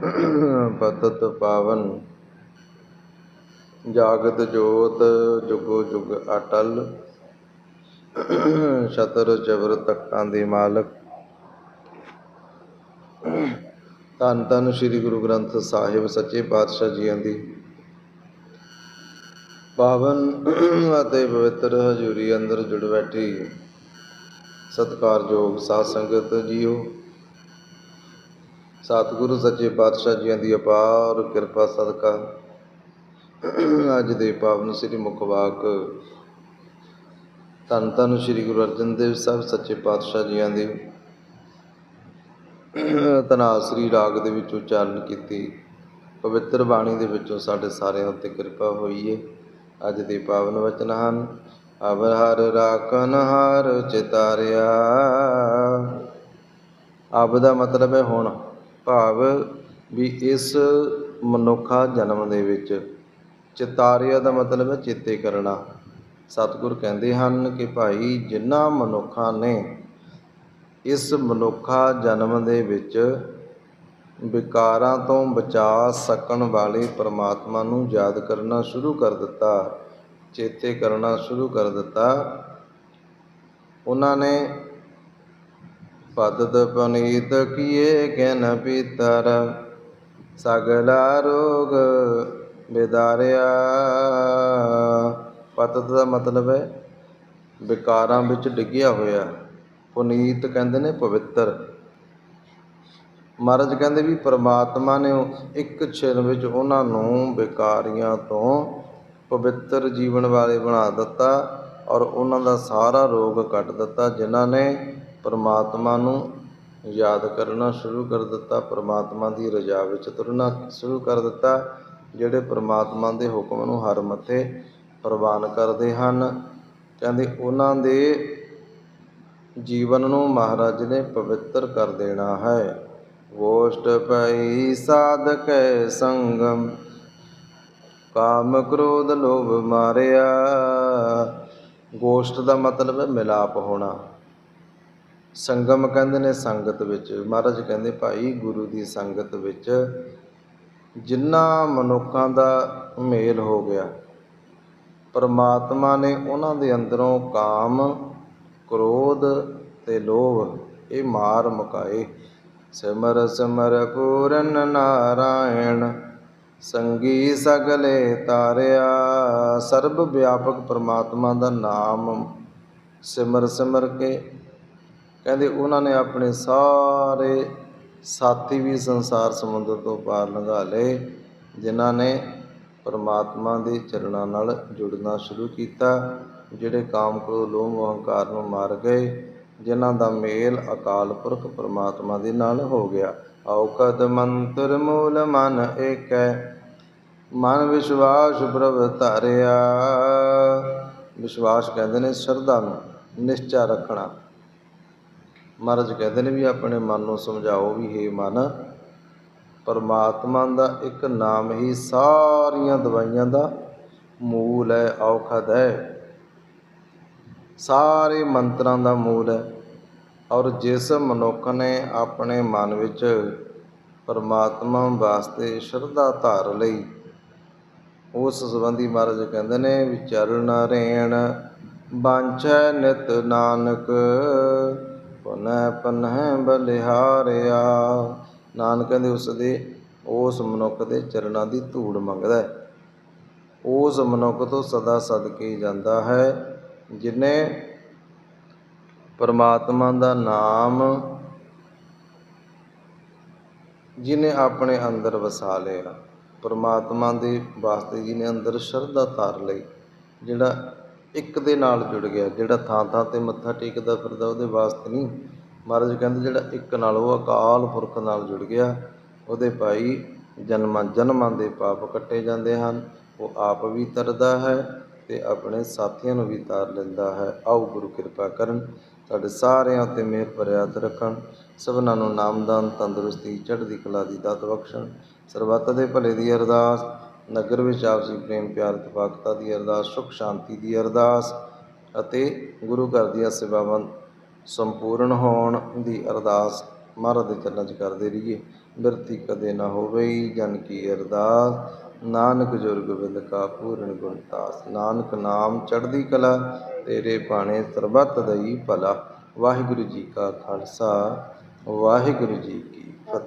ਪਤਤ ਪਾਵਨ ਜਾਗਤ ਜੋਤ ਜੁਗੋ ਜੁਗ ਅਟਲ ਛਤਰ ਜਬਰ ਤਖਤਾਂ ਦੇ ਮਾਲਕ। ਧੰਨ ਧੰਨ ਸ੍ਰੀ ਗੁਰੂ ਗ੍ਰੰਥ ਸਾਹਿਬ ਸੱਚੇ ਪਾਤਸ਼ਾਹ ਜੀਆਂ ਦੀ। ਪਾਵਨ ਅਤੇ ਪਵਿੱਤਰ ਹਜ਼ੂਰੀ ਅੰਦਰ ਜੁੜ ਬੈਠੀ ਸਤਿਕਾਰਯੋਗ ਸਾਧ ਸੰਗਤ ਜੀਓ ਸਤਿਗੁਰੂ ਸੱਚੇ ਪਾਤਸ਼ਾਹ ਜੀਆਂ ਦੀ ਅਪਾਰ ਕਿਰਪਾ ਸਦਕਾ। ਅੱਜ ਦੇ ਪਾਵਨ ਸ੍ਰੀ ਮੁਖਵਾਕ ਧੰਨ ਧੰਨ ਸ੍ਰੀ ਗੁਰੂ ਅਰਜਨ ਦੇਵ ਸਾਹਿਬ ਸੱਚੇ ਪਾਤਸ਼ਾਹ ਜੀਆਂ ਦੀ। ਤਨਾਸਰੀ ਰਾਗ ਦੇ ਵਿੱਚ ਉਚਾਰਨ ਕੀਤੀ। ਪਵਿੱਤਰ ਬਾਣੀ ਦੇ ਵਿੱਚੋਂ ਸਾਡੇ ਸਾਰਿਆਂ ਉੱਤੇ ਕਿਰਪਾ ਹੋਈ ਏ। ਅੱਜ ਦੇ ਪਾਵਨ ਵਚਨ ਹਨ, ਅਵਰ ਹਰ ਰਾਖਨ ਹਰ ਚਿਤਾਰਿਆ। ਅਬ ਦਾ ਮਤਲਬ ਹੈ ਹੁਣ। ਭਾਵ ਵੀ ਇਸ ਮਨੁੱਖਾ ਜਨਮ ਦੇ ਵਿੱਚ ਚਿਤਾਰਿਆ ਦਾ ਮਤਲਬ ਹੈ ਚੇਤੇ ਕਰਨਾ। ਸਤਿਗੁਰ ਕਹਿੰਦੇ ਹਨ ਕਿ ਭਾਈ ਜਿਨ੍ਹਾਂ ਮਨੁੱਖਾਂ ਨੇ ਇਸ ਮਨੁੱਖਾ ਜਨਮ ਦੇ ਵਿੱਚ ਵਿਕਾਰਾਂ ਤੋਂ ਬਚਾ ਸਕਣ ਵਾਲੇ ਪਰਮਾਤਮਾ ਨੂੰ ਯਾਦ ਕਰਨਾ ਸ਼ੁਰੂ ਕਰ ਦਿੱਤਾ, ਚੇਤੇ ਕਰਨਾ ਸ਼ੁਰੂ ਕਰ ਦਿੱਤਾ, ਉਹਨਾਂ ਨੇ ਪਦਦ ਪਨੀਤ ਕੀਏ ਕਹਿਨ ਪੀਤਰ, ਸਗਲਾ ਰੋਗ ਬਿਦਾਰਿਆ। ਪਤਤ ਦਾ ਮਤਲਬ ਹੈ, ਵਿਕਾਰਾਂ ਵਿੱਚ ਡਿੱਗਿਆ ਹੋਇਆ। ਪੁਨੀਤ ਕਹਿੰਦੇ ਨੇ ਪਵਿੱਤਰ। ਮਹਾਰਾਜ ਕਹਿੰਦੇ ਵੀ ਪ੍ਰਮਾਤਮਾ ਨੇ ਇੱਕ ਛਿਨ ਵਿੱਚ ਉਹਨਾਂ ਨੂੰ ਵਿਕਾਰੀਆਂ ਤੋਂ ਪਵਿੱਤਰ ਜੀਵਨ ਵਾਲੇ ਬਣਾ ਦਿੱਤਾ ਔਰ ਉਹਨਾਂ ਦਾ ਸਾਰਾ ਰੋਗ ਕੱਟ ਦਿੱਤਾ, ਜਿਨ੍ਹਾਂ ਨੇ ਪਰਮਾਤਮਾ ਨੂੰ ਯਾਦ ਕਰਨਾ ਸ਼ੁਰੂ ਕਰ ਦਿੱਤਾ, ਪਰਮਾਤਮਾ ਦੀ ਰਜ਼ਾ ਵਿੱਚ ਤੁਰਨਾ ਸ਼ੁਰੂ ਕਰ ਦਿੱਤਾ, ਜਿਹੜੇ ਪਰਮਾਤਮਾ ਦੇ ਹੁਕਮ ਨੂੰ ਹਰ ਮੱਥੇ ਪ੍ਰਵਾਨ ਕਰਦੇ ਹਨ। ਕਹਿੰਦੇ, ਉਹਨਾਂ ਦੇ ਜੀਵਨ ਨੂੰ ਮਹਾਰਾਜ ਨੇ ਪਵਿੱਤਰ ਕਰ ਦੇਣਾ ਹੈ। ਗੋਸ਼ਟ ਪਈ ਸਾਧਕੈ ਸੰਗਮ, ਕਾਮ ਕ੍ਰੋਧ ਲੋਭ ਮਾਰਿਆ। ਗੋਸ਼ਟ ਦਾ ਮਤਲਬ ਹੈ ਮਿਲਾਪ ਹੋਣਾ। ਸੰਗਮ ਕਹਿੰਦੇ ਨੇ ਸੰਗਤ ਵਿੱਚ। ਮਹਾਰਾਜ ਕਹਿੰਦੇ, ਭਾਈ, ਗੁਰੂ ਦੀ ਸੰਗਤ ਵਿੱਚ ਜਿਨ੍ਹਾਂ ਮਨੁੱਖਾਂ ਦਾ ਮੇਲ ਹੋ ਗਿਆ, ਪਰਮਾਤਮਾ ਨੇ ਉਹਨਾਂ ਦੇ ਅੰਦਰੋਂ ਕਾਮ, ਕ੍ਰੋਧ ਤੇ ਲੋਭ, ਇਹ ਮਾਰ ਮੁਕਾਏ। ਸਿਮਰ ਸਿਮਰ ਪੂਰਨ ਨਾਰਾਇਣ, ਸੰਗੀ ਸਗਲੇ ਤਾਰਿਆ। ਸਰਬ ਵਿਆਪਕ ਪਰਮਾਤਮਾ ਦਾ ਨਾਮ ਸਿਮਰ ਸਿਮਰ ਕੇ ਕਹਿੰਦੇ ਉਹਨਾਂ ਨੇ ਆਪਣੇ ਸਾਰੇ ਸਾਥੀ ਵੀ ਸੰਸਾਰ ਸਮੁੰਦਰ ਤੋਂ ਪਾਰ ਲੰਘਾ ਲਏ, ਜਿਨ੍ਹਾਂ ਨੇ ਪਰਮਾਤਮਾ ਦੇ ਚਰਨਾਂ ਨਾਲ ਜੁੜਨਾ ਸ਼ੁਰੂ ਕੀਤਾ, ਜਿਹੜੇ ਕਾਮ ਕ੍ਰੋਧ, ਲੋਭ, ਅਹੰਕਾਰ ਨੂੰ ਮਾਰ ਗਏ, ਜਿਨ੍ਹਾਂ ਦਾ ਮੇਲ ਅਕਾਲ ਪੁਰਖ ਪਰਮਾਤਮਾ ਦੇ ਨਾਲ ਹੋ ਗਿਆ। ਔਕਦ ਮੰਤਰ ਮੂਲ ਮਨ ਏਕੈ, ਮਨ ਵਿਸ਼ਵਾਸ ਪ੍ਰਭ ਧਾਰਿਆ। ਵਿਸ਼ਵਾਸ ਕਹਿੰਦੇ ਨੇ ਸ਼ਰਧਾ ਨੂੰ, ਨਿਸ਼ਚਾ ਰੱਖਣਾ। ਮਹਾਰਾਜ ਕਹਿੰਦੇ ਨੇ ਵੀ ਆਪਣੇ ਮਨ ਨੂੰ ਸਮਝਾਓ ਵੀ हे ਮਨ, ਪਰਮਾਤਮਾ ਦਾ ਇੱਕ ਨਾਮ ਹੀ ਸਾਰੀਆਂ ਦਵਾਈਆਂ ਦਾ ਮੂਲ ਹੈ, ਔਖਦ ਹੈ। ਸਾਰੇ ਮੰਤਰਾਂ ਦਾ ਮੂਲ ਹੈ। ਔਰ ਜਿਸ ਮਨੁੱਖ ਨੇ ਆਪਣੇ ਮਨ ਵਿੱਚ ਪਰਮਾਤਮਾ ਵਾਸਤੇ ਸ਼ਰਧਾ ਧਾਰ ਲਈ, ਉਸ ਸੰਬੰਧੀ ਮਹਾਰਾਜ ਕਹਿੰਦੇ ਨੇ ਵਿਚਰਨ ਰੇਣ ਬਾਂਛੈ ਨਿਤ ਨਾਨਕ। ਪਨਹਿ ਬਲਿਹਾਰਿਆ। ਨਾਨਕ ਕਹਿੰਦੇ, ਉਸ ਦੇ, ਉਸ ਮਨੁੱਖ ਦੇ ਚਰਨਾਂ ਦੀ ਧੂੜ ਮੰਗਦਾ ਹੈ। ਉਸ ਮਨੁੱਖ ਤੋਂ ਸਦਾ ਸਦਕੇ ਜਾਂਦਾ ਹੈ, ਜਿਨੇ ਪਰਮਾਤਮਾ ਦਾ ਨਾਮ, ਜਿਨੇ ਆਪਣੇ ਅੰਦਰ ਵਸਾ ਲਿਆ। ਪਰਮਾਤਮਾ ਦੇ ਵਾਸਤੇ ਜਿਹਨੇ ਅੰਦਰ ਸ਼ਰਧਾ ਧਾਰ ਲਈ, ਜਿਹੜਾ ਇੱਕ ਦੇ ਨਾਲ ਜੁੜ ਗਿਆ, ਜਿਹੜਾ ਥਾਂ ਥਾਂ ਤੇ ਮੱਥਾ ਟੇਕਦਾ ਫਿਰਦਾ, ਉਹਦੇ ਵਾਸਤੇ ਨਹੀਂ ਮਹਾਰਾਜ ਕਹਿੰਦੇ ਜਿਹੜਾ ਇੱਕ ਨਾਲ ਉਹ ਅਕਾਲ ਪੁਰਖ ਨਾਲ ਜੁੜ ਗਿਆ, ਉਹਦੇ ਭਾਈ ਜਨਮਾਂ ਜਨਮਾਂ ਦੇ ਪਾਪ ਕੱਟੇ ਜਾਂਦੇ ਹਨ, ਉਹ ਆਪ ਵੀ ਤਰਦਾ ਹੈ ਤੇ ਆਪਣੇ ਸਾਥੀਆਂ ਨੂੰ ਵੀ ਤਾਰ ਲੈਂਦਾ ਹੈ। ਆਓ ਗੁਰੂ ਕਿਰਪਾ ਕਰਨ, ਤੁਹਾਡੇ ਸਾਰਿਆਂ ਉੱਤੇ ਮਿਹਰ ਭਰਿਆ ਰੱਖਣ, ਸਭਨਾਂ ਨੂੰ ਨਾਮਦਾਨ ਤੰਦਰੁਸਤੀ, ਚੜ੍ਹਦੀ ਕਲਾ ਦੀ ਦਾਤ ਬਖਸ਼ਣ। ਸਰਬੱਤ ਦੇ ਭਲੇ ਦੀ ਅਰਦਾਸ, ਨਗਰ ਵਿੱਚ ਆਪਸੀ ਪ੍ਰੇਮ ਪਿਆਰ ਇਤਫਾਕਤਾ ਦੀ ਅਰਦਾਸ, ਸੁਖ ਸ਼ਾਂਤੀ ਦੀ ਅਰਦਾਸ ਅਤੇ ਗੁਰੂ ਘਰ ਦੀਆਂ ਸੇਵਾਵਾਂ ਸੰਪੂਰਨ ਹੋਣ ਦੀ ਅਰਦਾਸ ਮਹਾਰਾਜ ਦੇ ਚਰਨਾਂ 'ਚ ਕਰਦੇ ਰਹੀਏ। ਬਿਰਤੀ ਕਦੇ ਨਾ ਹੋਵੇ ਜਨ ਕੀ ਅਰਦਾਸ। ਨਾਨਕ ਜੁਰ ਗੋਬਿੰਦ ਕਾ ਪੂਰਨ ਗੁਣਤਾਸ ਨਾਨਕ ਨਾਮ ਚੜ੍ਹਦੀ ਕਲਾ, ਤੇਰੇ ਬਾਣੇ ਸਰਬੱਤ ਦਈ ਭਲਾ। ਵਾਹਿਗੁਰੂ ਜੀ ਕਾ ਖਾਲਸਾ, ਵਾਹਿਗੁਰੂ ਜੀ ਕੀ ਫਤਿਹ।